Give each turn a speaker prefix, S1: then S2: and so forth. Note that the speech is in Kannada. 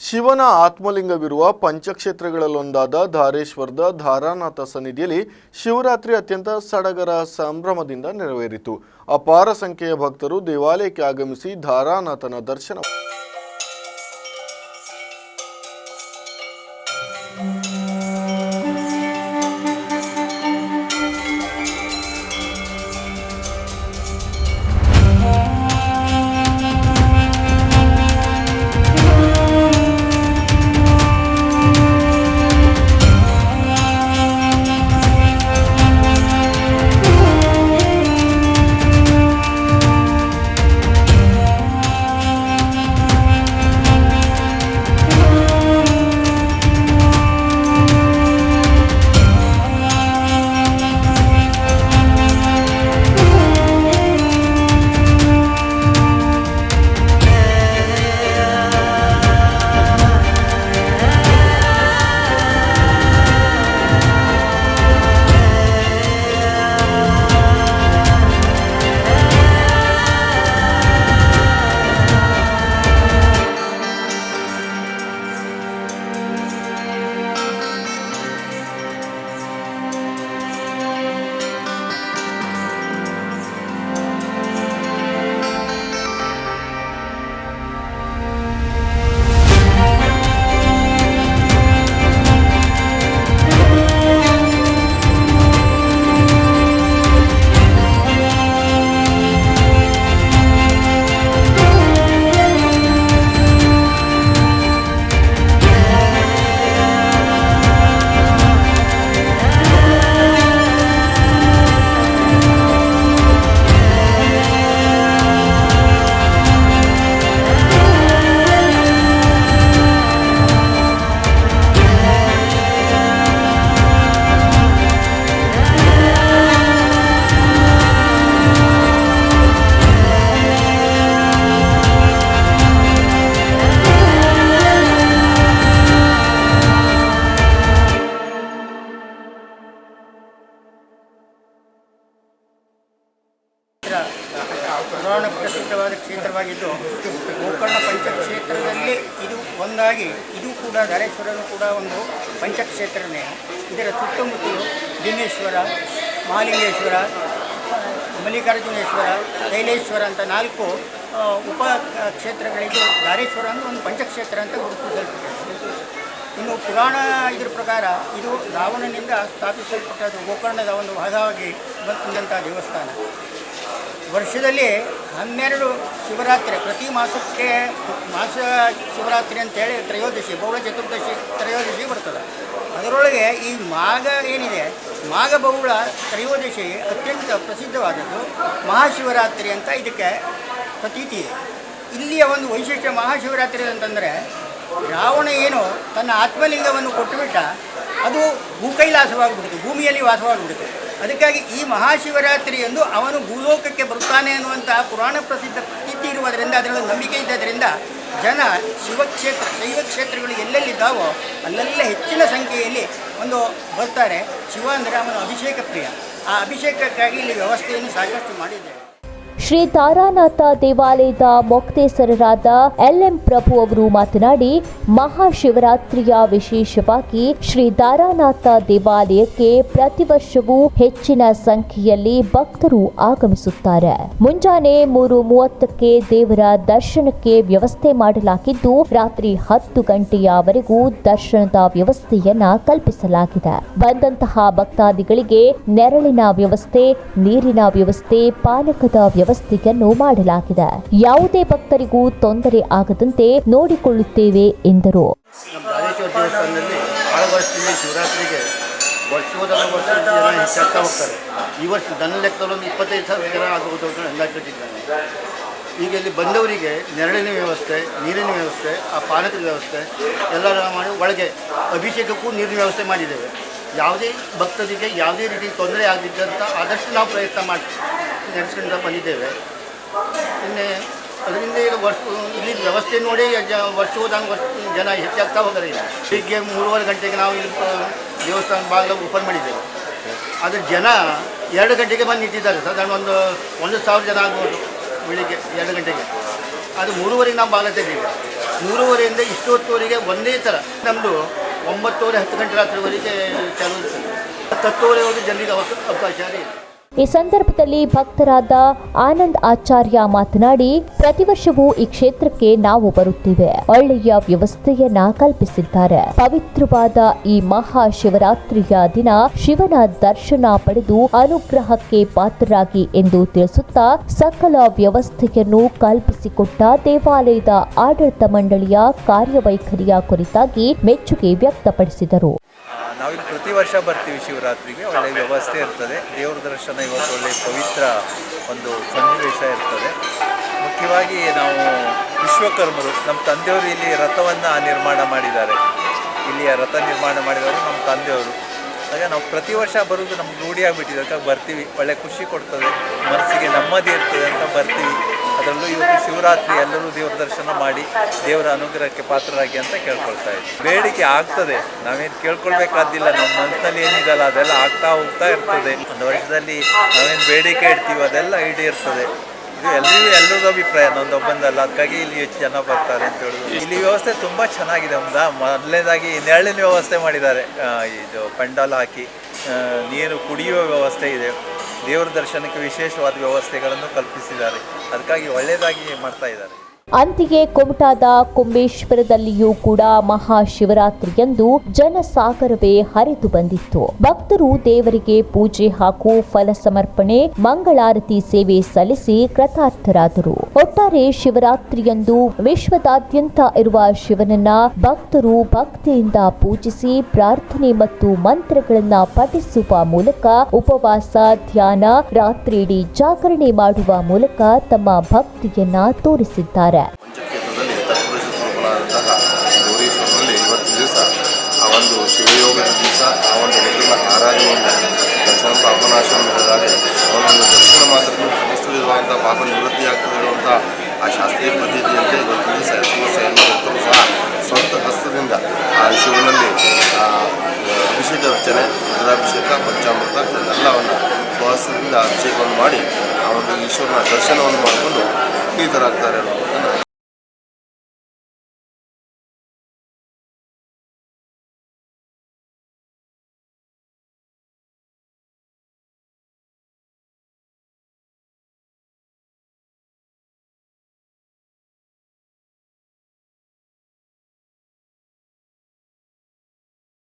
S1: ಶಿವನ ಆತ್ಮಲಿಂಗವಿರುವ ಪಂಚಕ್ಷೇತ್ರಗಳಲ್ಲೊಂದಾದ ಧಾರೇಶ್ವರದ ಧಾರಾನಾಥ ಸನ್ನಿಧಿಯಲ್ಲಿ ಶಿವರಾತ್ರಿ ಅತ್ಯಂತ ಸಡಗರ ಸಂಭ್ರಮದಿಂದ ನೆರವೇರಿತು. ಅಪಾರ ಸಂಖ್ಯೆಯ ಭಕ್ತರು ದೇವಾಲಯಕ್ಕೆ ಆಗಮಿಸಿ ಧಾರಾನಾಥನ ದರ್ಶನ
S2: ಕ್ಷೇತ್ರವಾಗಿದ್ದು, ಗೋಕರ್ಣ ಪಂಚಕ್ಷೇತ್ರದಲ್ಲಿ ಇದು ಒಂದಾಗಿ, ಇದು ಕೂಡ ಧಾರೇಶ್ವರನು ಕೂಡ ಒಂದು ಪಂಚಕ್ಷೇತ್ರನೇ ಇದರ ಸುತ್ತಮುತ್ತಲು ಭೀಮೇಶ್ವರ ಮಹಾಲಿಂಗೇಶ್ವರ, ಮಲ್ಲಿಕಾರ್ಜುನೇಶ್ವರ ಕೈಲೇಶ್ವರ ಅಂತ ನಾಲ್ಕು ಉಪ ಕ್ಷೇತ್ರಗಳಿದ್ದು ಧಾರೇಶ್ವರ ಅಂದರೆ ಒಂದು ಪಂಚಕ್ಷೇತ್ರ ಅಂತ ಗುರುತಿಸಲ್ಪಟ್ಟಿದೆ. ಇನ್ನು ಪುರಾಣ ಇದ್ರ ಪ್ರಕಾರ ಇದು ರಾವಣನಿಂದ ಸ್ಥಾಪಿಸಲ್ಪಟ್ಟದ್ದು ಗೋಕರ್ಣದ ಒಂದು ಭಾಗವಾಗಿ ಬಂದಂಥ ದೇವಸ್ಥಾನ. ವರ್ಷದಲ್ಲಿ ಹನ್ನೆರಡು ಶಿವರಾತ್ರಿ, ಪ್ರತಿ ಮಾಸಕ್ಕೆ ಮಾಸ ಶಿವರಾತ್ರಿ ಅಂತೇಳಿ ತ್ರಯೋದಶಿ ಬಹುಳ ಚತುರ್ದಶಿ ತ್ರಯೋದಶಿ ಬರ್ತದೆ. ಅದರೊಳಗೆ ಈ ಮಾಘ ಏನಿದೆ? ಮಾಘ ಬೌಳ ತ್ರಯೋದಶಿ ಅತ್ಯಂತ ಪ್ರಸಿದ್ಧವಾದದ್ದು ಮಹಾಶಿವರಾತ್ರಿ ಅಂತ ಇದಕ್ಕೆ ಪ್ರತೀತಿ ಇದೆ. ಇಲ್ಲಿಯ ಒಂದು ವೈಶಿಷ್ಟ್ಯ ಮಹಾಶಿವರಾತ್ರಿ ಅಂತಂದರೆ ರಾವಣ ಏನು ತನ್ನ ಆತ್ಮಲಿಂಗವನ್ನು ಕೊಟ್ಟುಬಿಟ್ಟ ಅದು ಭೂಕೈಲಾಸವಾಗಿಬಿಡುತ್ತೆ ಭೂಮಿಯಲ್ಲಿ ವಾಸವಾಗಿಬಿಡ್ತು. ಅದಕ್ಕಾಗಿ ಈ ಮಹಾಶಿವರಾತ್ರಿಯಂದು ಅವನು ಭೂಲೋಕಕ್ಕೆ ಬರುತ್ತಾನೆ ಅನ್ನುವಂತಹ ಪುರಾಣ ಪ್ರಸಿದ್ಧ ಪ್ರತೀತಿ ಇರುವುದರಿಂದ ಅದರಲ್ಲಿ ನಂಬಿಕೆ ಇದ್ದದರಿಂದ ಜನ ಶಿವಕ್ಷೇತ್ರ ಶೈವ ಕ್ಷೇತ್ರಗಳು ಎಲ್ಲೆಲ್ಲಿದ್ದಾವೋ ಅಲ್ಲೆಲ್ಲ ಹೆಚ್ಚಿನ ಸಂಖ್ಯೆಯಲ್ಲಿ ಒಂದು ಬರ್ತಾರೆ ಶಿವ ಅಂದರೆ ಅವನ ಅಭಿಷೇಕ ಪ್ರಿಯ. ಆ ಅಭಿಷೇಕಕ್ಕಾಗಿ ಇಲ್ಲಿ ವ್ಯವಸ್ಥೆಯನ್ನು ಸಾಕಷ್ಟು ಮಾಡಿದ್ದೇವೆ
S3: ಶ್ರೀ ತಾರಾನಾಥ ದೇವಾಲಯದ ಮೊಕ್ತೇಸರರಾದ ಎಲ್ ಎಂ ಪ್ರಭು ಅವರು ಮಾತನಾಡಿ, ಮಹಾಶಿವರಾತ್ರಿಯ ವಿಶೇಷವಾಗಿ ಶ್ರೀ ತಾರಾನಾಥ ದೇವಾಲಯಕ್ಕೆ ಪ್ರತಿ ವರ್ಷವೂ ಹೆಚ್ಚಿನ ಸಂಖ್ಯೆಯಲ್ಲಿ ಭಕ್ತರು ಆಗಮಿಸುತ್ತಾರೆ. ಮುಂಜಾನೆ ಮೂರು ಮೂವತ್ತಕ್ಕೆ ದೇವರ ದರ್ಶನಕ್ಕೆ ವ್ಯವಸ್ಥೆ ಮಾಡಲಾಗಿದ್ದು, ರಾತ್ರಿ ಹತ್ತು ಗಂಟೆಯವರೆಗೂ ದರ್ಶನದ ವ್ಯವಸ್ಥೆಯನ್ನ ಕಲ್ಪಿಸಲಾಗಿದೆ. ಬಂದಂತಹ ಭಕ್ತಾದಿಗಳಿಗೆ ನೆರಳಿನ ವ್ಯವಸ್ಥೆ, ನೀರಿನ ವ್ಯವಸ್ಥೆ, ಪಾನಕದ ವ್ಯವಸ್ಥೆಯನ್ನು ಮಾಡಲಾಗಿದೆ ಯಾವುದೇ ಭಕ್ತರಿಗೂ ತೊಂದರೆ ಆಗದಂತೆ ನೋಡಿಕೊಳ್ಳುತ್ತೇವೆ, ಎಂದರು.
S4: ಈ ವರ್ಷ ನನ್ನ ಲೆಕ್ಕದಲ್ಲಿ ಒಂದು ಇಪ್ಪತ್ತೈದು ಸಾವಿರ ಜನ ಆಗಬಹುದು ಅಂತ ಅಂದಾಜು ಈಗ ಇಲ್ಲಿ ಬಂದವರಿಗೆ ನೆರಳಿನ ವ್ಯವಸ್ಥೆ, ನೀರಿನ ವ್ಯವಸ್ಥೆ, ಆ ಪಾನಕದ ವ್ಯವಸ್ಥೆ, ಎಲ್ಲ ಮಾಡಿ ಒಳಗೆ ಅಭಿಷೇಕಕ್ಕೂ ನೀರಿನ ವ್ಯವಸ್ಥೆ ಮಾಡಿದ್ದೇವೆ. ಯಾವುದೇ ಭಕ್ತರಿಗೆ ಯಾವುದೇ ರೀತಿ ತೊಂದರೆ ಆಗಿದ್ದಂತ ಆದಷ್ಟು ನಾವು ಪ್ರಯತ್ನ ಮಾಡಿ ನಡೆಸ್ಕೊಂಡು ಬಂದಿದ್ದೇವೆ. ಇನ್ನೇ ಅದರಿಂದ ಈಗ ವರ್ಷ, ಇಲ್ಲಿ ವ್ಯವಸ್ಥೆ ನೋಡಿ ಜ, ವರ್ಷ ಹೋದಂಗೆ ವರ್ಷ ಜನ ಹೆಚ್ಚಾಗ್ತಾ ಹೋದರೆ ಈಗ. ಬೆಳಿಗ್ಗೆ ಮೂರುವರೆ ಗಂಟೆಗೆ ನಾವು ಇಲ್ಲಿ ದೇವಸ್ಥಾನ ಬಾಗಿಲು ಓಪನ್ ಮಾಡಿದ್ದೇವೆ. ಆದರೆ ಜನ ಎರಡು ಗಂಟೆಗೆ ಬಂದು ನಿಂತಿದ್ದಾರೆ. ಸಾಧಾರಣ ಒಂದು ಒಂದು ಸಾವಿರ ಜನ ಆಗ್ಬೋದು ಬೆಳಿಗ್ಗೆ ಎರಡು ಗಂಟೆಗೆ. ಅದು ಮೂರುವರೆಗೆ ನಾವು ಬಾಗಿಲು ತೆಗೆದಿದ್ದೇವೆ. ಮೂರುವರೆಯಿಂದ ಇಷ್ಟೊತ್ತುವರೆಗೆ ಒಂದೇ ಥರ. ನಮ್ಮದು ಒಂಬತ್ತುವರೆ ಹತ್ತು ಗಂಟೆ ರಾತ್ರಿವರೆಗೆ ಚಾಲು ಇರ್ತದೆ. ಹತ್ತುವರೆವರೆಗೆ ಜನರಿಗೆ ಅವಕಾಶ ಅವಕಾಶ ಇದೆ.
S3: ಈ ಸಂದರ್ಭದಲ್ಲಿ ಭಕ್ತರಾದ ಆನಂದ್ ಆಚಾರ್ಯ ಮಾತನಾಡಿ, ಪ್ರತಿ ವರ್ಷವೂ ಈ ಕ್ಷೇತ್ರಕ್ಕೆ ನಾವು ಬರುತ್ತೇವೆ. ಒಳ್ಳೆಯ ವ್ಯವಸ್ಥೆಯನ್ನ ಕಲ್ಪಿಸಿದ್ದಾರೆ. ಪವಿತ್ರವಾದ ಈ ಮಹಾಶಿವರಾತ್ರಿಯ ದಿನ ಶಿವನ ದರ್ಶನ ಪಡೆದು ಅನುಗ್ರಹಕ್ಕೆ ಪಾತ್ರರಾಗಿ ಎಂದು ತಿಳಿಸುತ್ತಾ, ಸಕಲ ವ್ಯವಸ್ಥೆಯನ್ನು ಕಲ್ಪಿಸಿಕೊಟ್ಟ ದೇವಾಲಯದ ಆಡಳಿತ ಮಂಡಳಿಯ ಕಾರ್ಯವೈಖರಿಯ ಕುರಿತಾಗಿ ಮೆಚ್ಚುಗೆ ವ್ಯಕ್ತಪಡಿಸಿದರು.
S5: ನಾವಿಲ್ಲಿ ಪ್ರತಿ ವರ್ಷ ಬರ್ತೀವಿ ಶಿವರಾತ್ರಿಗೆ. ಒಳ್ಳೆ ವ್ಯವಸ್ಥೆ ಇರ್ತದೆ. ದೇವ್ರ ದರ್ಶನ ಇವತ್ತು ಒಳ್ಳೆ ಪವಿತ್ರ ಒಂದು ಸನ್ನಿವೇಶ ಇರ್ತದೆ. ಮುಖ್ಯವಾಗಿ ನಾವು ವಿಶ್ವಕರ್ಮರು, ನಮ್ಮ ತಂದೆಯವರು ಇಲ್ಲಿ ರಥವನ್ನು ನಿರ್ಮಾಣ ಮಾಡಿದ್ದಾರೆ. ಇಲ್ಲಿಯ ರಥ ನಿರ್ಮಾಣ ಮಾಡಿದವರು ನಮ್ಮ ತಂದೆಯವರು. ಹಾಗೆ ನಾವು ಪ್ರತಿ ವರ್ಷ ಬರೋದು ನಮ್ಗೆ ರೂಢಿಯಾಗಿಬಿಟ್ಟಿದೆ ಅದಕ್ಕಾಗಿ ಬರ್ತೀವಿ. ಒಳ್ಳೆ ಖುಷಿ ಕೊಡ್ತದೆ. ಮನಸ್ಸಿಗೆ ನೆಮ್ಮದಿ ಇರ್ತದೆ ಅಂತ ಬರ್ತೀವಿ. ಅದರಲ್ಲೂ ಇವತ್ತು ಶಿವರಾತ್ರಿ ಎಲ್ಲರೂ ದೇವ್ರ ದರ್ಶನ ಮಾಡಿ ದೇವರ ಅನುಗ್ರಹಕ್ಕೆ ಪಾತ್ರರಾಗಿ ಅಂತ ಕೇಳ್ಕೊಳ್ತಾ ಇದ್ದೀವಿ ಬೇಡಿಕೆ ಆಗ್ತದೆ. ನಾವೇನು ಕೇಳ್ಕೊಳ್ಬೇಕಾದಿಲ್ಲ. ನಮ್ಮ ಮನಸ್ಸಿನಲ್ಲಿ ಏನಿದಲ್ಲ ಅದೆಲ್ಲ ಆಗ್ತಾ ಹೋಗ್ತಾ ಇರ್ತದೆ. ಒಂದು ವರ್ಷದಲ್ಲಿ ನಾವೇನು ಬೇಡಿಕೆ ಇಡ್ತೀವಿ ಅದೆಲ್ಲ ಈಡೇರ್ತದೆ. ಇದು ಎಲ್ಲರಿಗೂ ಎಲ್ಲರಿಗೂ ಅಭಿಪ್ರಾಯ ನಂದೊಬ್ಬಂದಲ್ಲ ಅದಕ್ಕಾಗಿ ಇಲ್ಲಿ ಹೆಚ್ಚು ಜನ ಬರ್ತಾರೆ ಅಂತ ಹೇಳುದು. ಇಲ್ಲಿ ವ್ಯವಸ್ಥೆ ತುಂಬ ಚೆನ್ನಾಗಿದೆ. ಒಂದ ಮೊದಲನೇದಾಗಿ ನೆರಳಿನ ವ್ಯವಸ್ಥೆ ಮಾಡಿದ್ದಾರೆ. ಇದು ಪೆಂಡಾಲ್ ಹಾಕಿ ನೀರು ಕುಡಿಯುವ ವ್ಯವಸ್ಥೆ ಇದೆ. ದೇವರ ದರ್ಶನಕ್ಕೆ ವಿಶೇಷವಾದ ವ್ಯವಸ್ಥೆಗಳನ್ನು ಕಲ್ಪಿಸಿದ್ದಾರೆ. ಅದಕ್ಕಾಗಿ ಒಳ್ಳೆಯದಾಗಿ ಮಾಡ್ತಾ ಇದ್ದಾರೆ.
S3: ಅಂತೆಯೇ ಕುಮಟಾದ ಕುಂಬೇಶ್ವರದಲ್ಲಿಯೂ ಕೂಡ ಮಹಾಶಿವರಾತ್ರಿಯಂದು ಜನಸಾಗರವೇ ಹರಿದು ಬಂದಿತ್ತು. ಭಕ್ತರು ದೇವರಿಗೆ ಪೂಜೆ ಹಾಗೂ ಫಲ ಸಮರ್ಪಣೆ, ಮಂಗಳಾರತಿ ಸೇವೆ ಸಲ್ಲಿಸಿ ಕೃತಾರ್ಥರಾದರು. ಒಟ್ಟಾರೆ ಶಿವರಾತ್ರಿಯಂದು ವಿಶ್ವದಾದ್ಯಂತ ಇರುವ ಶಿವನನ್ನ ಭಕ್ತರು ಭಕ್ತಿಯಿಂದ ಪೂಜಿಸಿ ಪ್ರಾರ್ಥನೆ ಮತ್ತು ಮಂತ್ರಗಳನ್ನ ಪಠಿಸುವ ಮೂಲಕ ಉಪವಾಸ, ಧ್ಯಾನ, ರಾತ್ರಿಯಿಡೀ ಜಾಗರಣೆ ಮಾಡುವ ಮೂಲಕ ತಮ್ಮ ಭಕ್ತಿಯನ್ನ ತೋರಿಸಿದ್ದಾರೆ
S6: ಪಂಚಕ್ಷೇತ್ರದಲ್ಲಿ ತತ್ಪುರುಷ ಸ್ವರೂಪನಾದಂತಹ ಗೌರೀಶ್ವರನಲ್ಲಿ ಇವತ್ತು ದಿವಸ ಆ ಒಂದು ಶಿವಯೋಗದ ದಿವಸ ಆ ಒಂದು ರುದ್ರನ ಆರಾಧನೆಯಿಂದ ದರ್ಶನ ಪಾಪನಾಶವನ್ನು ಹೇಳಿದ್ದಾರೆ ಅವನೊಂದು ದರ್ಶನ ಮಾತ್ರಕ್ಕೂ ಸಮಸ್ತವಿರುವಂಥ ಪಾಪ ನಿವೃತ್ತಿಯಾಗ್ತದೆ ಇರುವಂಥ ಆ ಶಾಸ್ತ್ರೀಯ ಪದ್ಧತಿಯಂತೆ ಇವತ್ತು ದಿವಸ ಸಮಸ್ಯೆ ಎಲ್ಲ ಭಕ್ತರು ಸಹ ಸ್ವಂತ ಹಸ್ತದಿಂದ ಆ ಶಿವನಲ್ಲಿ ಅಭಿಷೇಕ ರಚನೆ ರುದ್ರಾಭಿಷೇಕ, ಪಂಚಾಮೃತ ಇದೆಲ್ಲವನ್ನು ಸ್ವಹಸ್ತದಿಂದ ಅಭಿಷೇಕವನ್ನು ಮಾಡಿ ಆ ಒಂದು ಈಶ್ವರನ ದರ್ಶನವನ್ನು ಮಾಡಿಕೊಂಡು ಪ್ರೀತರಾಗ್ತಾರೆ ಅನ್ನೋದನ್ನು